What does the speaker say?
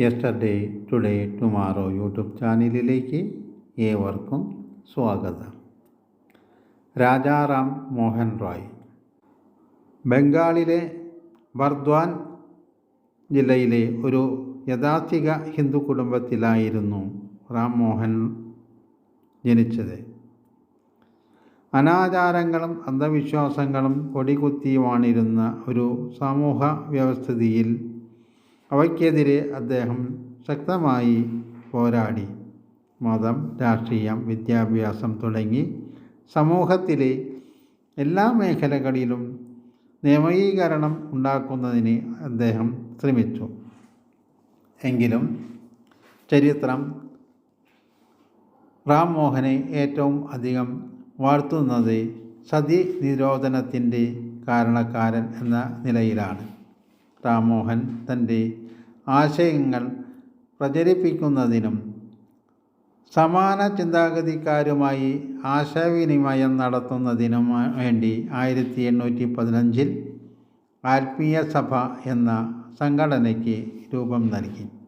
Yesterday today tomorrow YouTube ചാനലിലേക്ക് ഏവർക്കും സ്വാഗതം. രാജാറാം മോഹൻ റോയ്. ബംഗാളിലെ ബർദ്വാൻ ജില്ലയിലെ ഒരു യഥാർത്ഥിക ഹിന്ദു കുടുംബത്തിലായിരുന്നു റാം മോഹൻ ജനിച്ചത്. അനാചാരങ്ങളും അന്ധവിശ്വാസങ്ങളും കൊടികുത്തിയുമാണിരുന്ന ഒരു സമൂഹ വ്യവസ്ഥിതിയിൽ അവയ്ക്കെതിരെ അദ്ദേഹം ശക്തമായി പോരാടി. മതം രാഷ്ട്രീയം വിദ്യാഭ്യാസം തുടങ്ങി സമൂഹത്തിലെ എല്ലാ മേഖലകളിലും നിയമീകരണം ഉണ്ടാക്കുന്നതിന് അദ്ദേഹം ശ്രമിച്ചു. എങ്കിലും ചരിത്രം റാം മോഹനെ ഏറ്റവും അധികം വാഴ്ത്തുന്നത് സതി നിരോധനത്തിന്റെ കാരണക്കാരൻ എന്ന നിലയിലാണ്. റാം മോഹൻ തന്റെ ആശയങ്ങൾ പ്രചരിപ്പിക്കുന്നതിനും സമാന ചിന്താഗതിക്കാരുമായി ആശയവിനിമയം നടത്തുന്നതിനും വേണ്ടി ആയിരത്തി എണ്ണൂറ്റി പതിനഞ്ചിൽ ആത്മീയ സഭ എന്ന സംഘടനയ്ക്ക് രൂപം നൽകി.